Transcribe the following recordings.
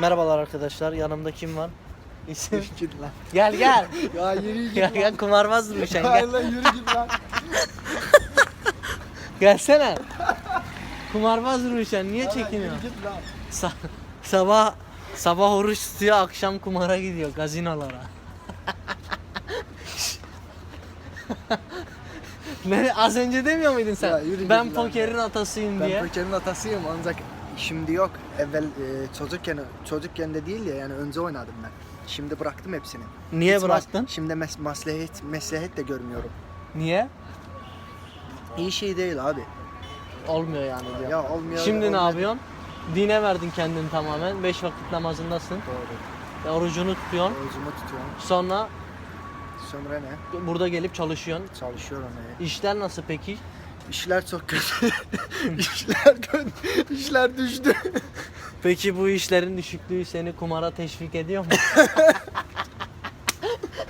Merhabalar arkadaşlar. Yanımda kim var? İsim. Git lan. gel gel. Ya yürü git gel lan. gel kumarbaz Ruşen Hayır gel. lan yürü git lan. Gelsene. kumarbaz Ruşen niye Ya çekiniyor? Yürü git lan. Sa- sabah sabah oruç tutuyor, akşam kumara gidiyor gazinolara. ne az önce demiyor muydun sen? Ya yürü ben git lan pokerin atasıyım Ben diye. pokerin atasıyım ancak şimdi yok. Evvel e, çocukken çocukken de değil ya yani önce oynadım ben. Şimdi bıraktım hepsini. Niye Hiç mas- bıraktın? Şimdi mes maslahat meslehet de görmüyorum. Niye? İyi şey değil abi. Olmuyor yani diyor. Ya olmuyor. Şimdi ne olmuyor. yapıyorsun? Dine verdin kendini tamamen. Beş vakit namazındasın. Doğru. Orucunu tutuyorsun. Orucumu tutuyorum. Sonra Sonra ne? burada gelip çalışıyorsun. Çalışıyorum ya. İşler nasıl peki? İşler çok kötü. işler kötü. İşler düştü. Peki bu işlerin düşüklüğü seni kumara teşvik ediyor mu?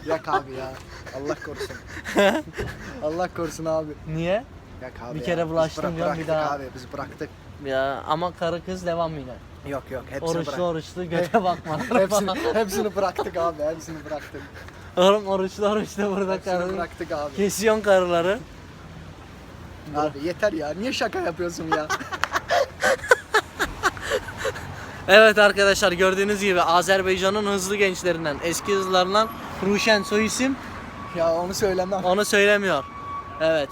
Yak abi ya. Allah korusun. Allah korusun abi. Niye? Yak abi Bir ya. kere Biz bulaştım diyorum, bir bıraktık daha- abi biz bıraktık. Ya ama karı kız devam yine. Yok yok hepsini Oruçlu bırak. oruçlu göte bakma. hepsini, hepsini bıraktık abi hepsini bıraktık. Oğlum oruçlu oruçlu burada Hepsini karı. bıraktık abi. Kesiyorsun karıları. Abi yeter ya niye şaka yapıyorsun ya? Evet arkadaşlar gördüğünüz gibi Azerbaycan'ın hızlı gençlerinden, eski hızlarından Ruşen soy isim ya onu söylemem. onu söylemiyor. Evet.